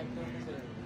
হলে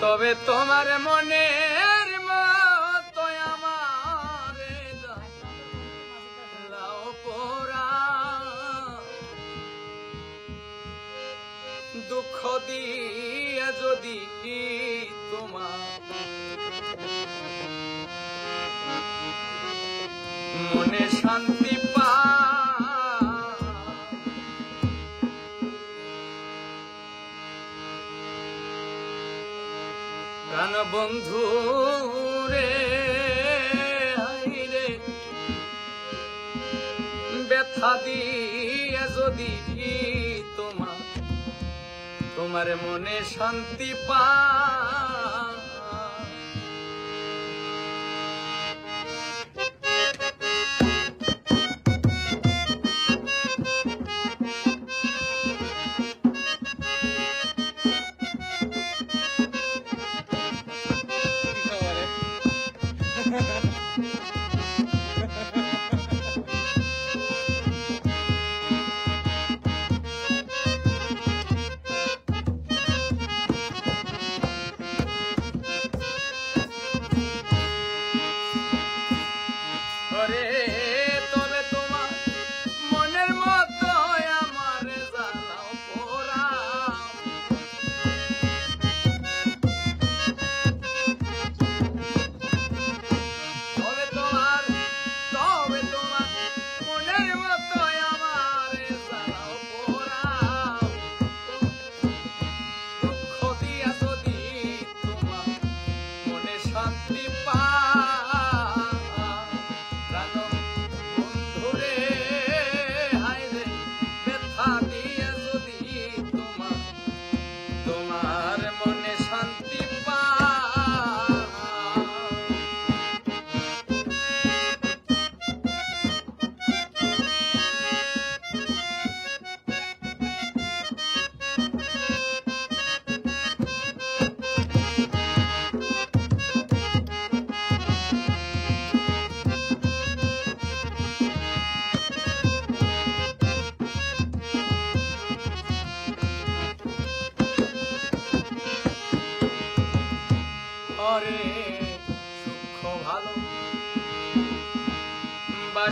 তবে তোমার মনের মতো আমার দুঃখ দিয়ে যদি তোমার মনে শান্তি বন্ধু রে রে ব্যথা দিয়ে যদি তোমার তোমার মনে শান্তি পা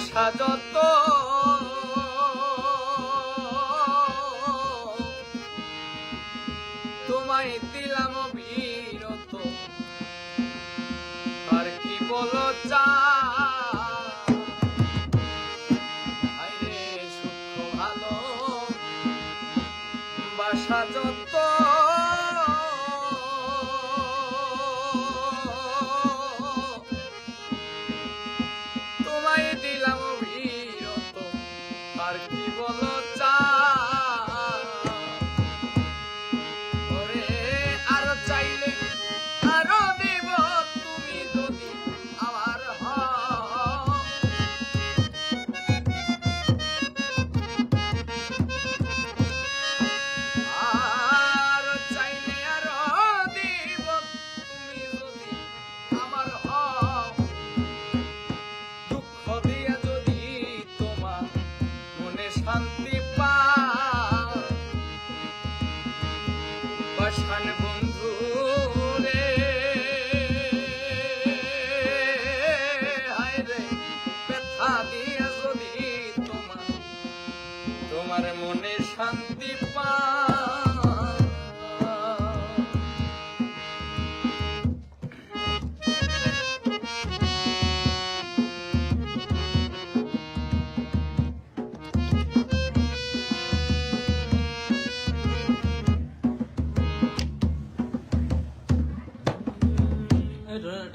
বাসা যত। তোমায় দিলাম বিরত। আর কি বলো চা? ভালো। বাসা যত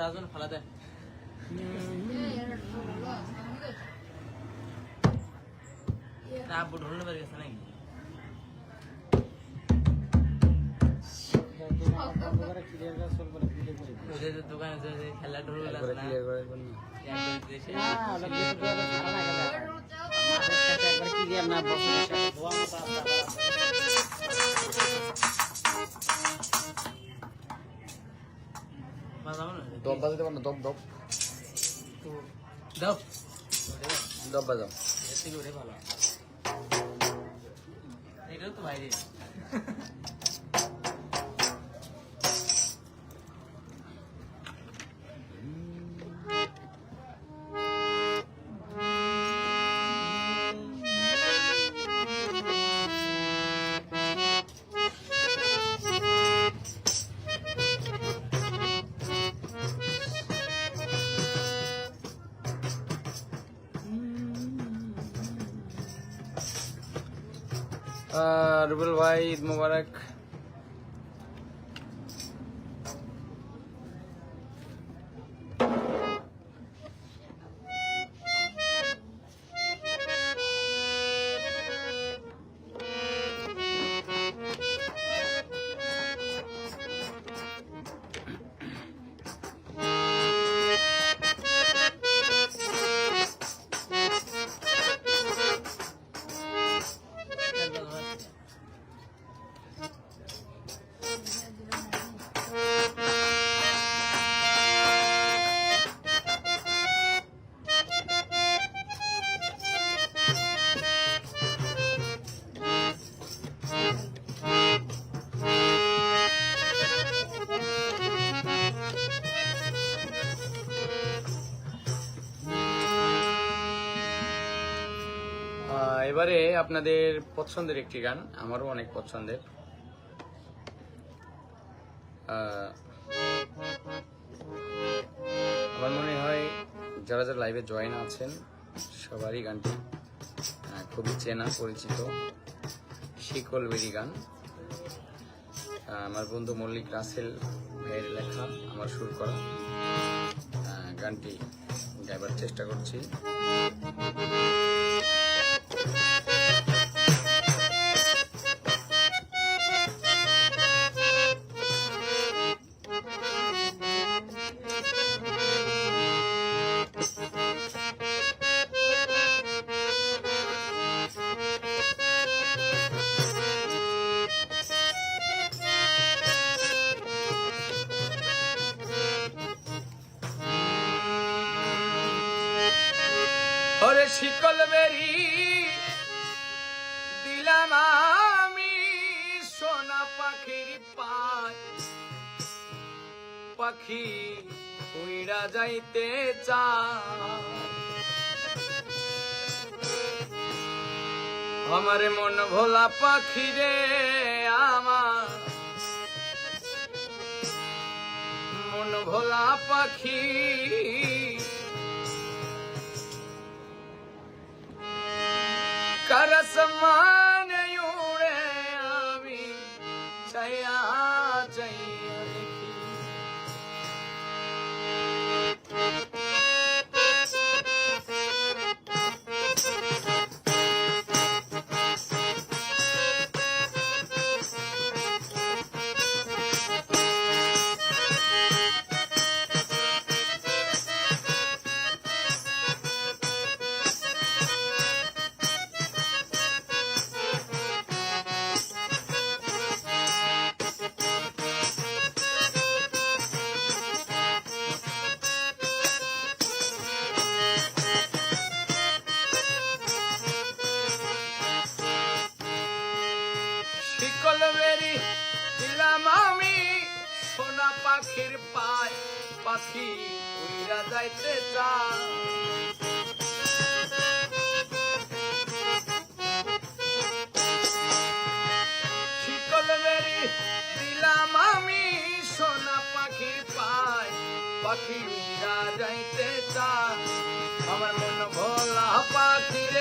ডাজন ফালা দে। না বুট হলে পারি গেছে নাকি? যে দোকানে যে যে খেলা ঢোল আছে না এক করে। দিয়েছে। দম বাজাতে পারো দম দম দাও। দম বাজাও। এর থেকে ভালো। এটাও তো বাইরে রুবেল ভাই ঈদ মোবারক। আপনাদের পছন্দের একটি গান, আমারও অনেক পছন্দের। আমার মনে হয় যারা যারা লাইভে জয়েন আছেন, সবারই গানটি খুবই চেনা, পরিচিত। শিকল বেরি গান। আমার বন্ধু মল্লিক রাসেল ভাইয়ের লেখা, আমার সুর করা। গানটি গাইবার চেষ্টা করছি। শিকল বেরি দিলাম আমি সোনা পাখির পায়। পাখি উইরা যাইতে চায়। আমার মন ভোলা পাখি রে আমার। মন ভোলা পাখি समा পাখি উড়িয়া যাইতে চায় দিলাম আমি, সোনা পাখি পাই, পাখি উড়িয়া যাইতে চায় আমার মন ভোলা পাখির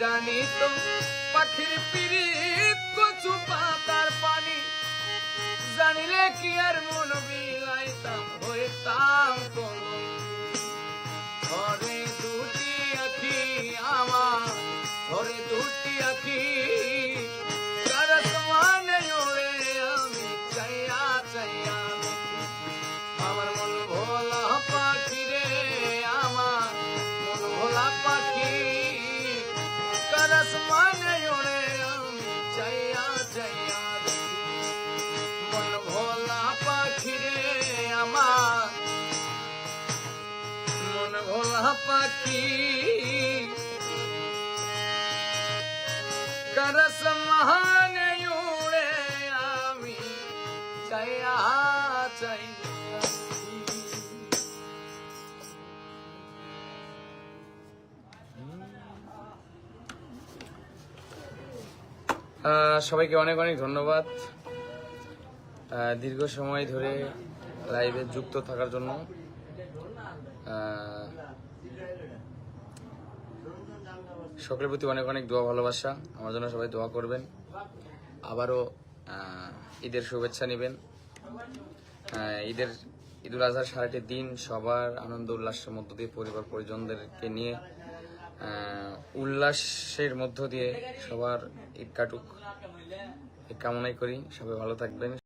জানি তো পানি জানিলে কি আর মন বিলাইতাম হইতাম কলঙ্কি। করস মহানে উড়ে আমি চাইয়া চাইয়া আহ, সবাইকে অনেক অনেক ধন্যবাদ। দীর্ঘ সময় ধরে লাইভে যুক্ত থাকার জন্য। সকলের প্রতি অনেক অনেক দোয়া, ভালোবাসা। আমার জন্য সবাই দোয়া করবেন। আবারও ঈদের শুভেচ্ছা নেবেন। ঈদের, ঈদুল আজহার সারাটি দিন সবার আনন্দ, উল্লাসের মধ্য দিয়ে, পরিবার, পরিজনদেরকে নিয়ে উল্লাসের মধ্য দিয়ে সবার ঈদ কাটুক। কামনাই করি। সবাই ভালো থাকবেন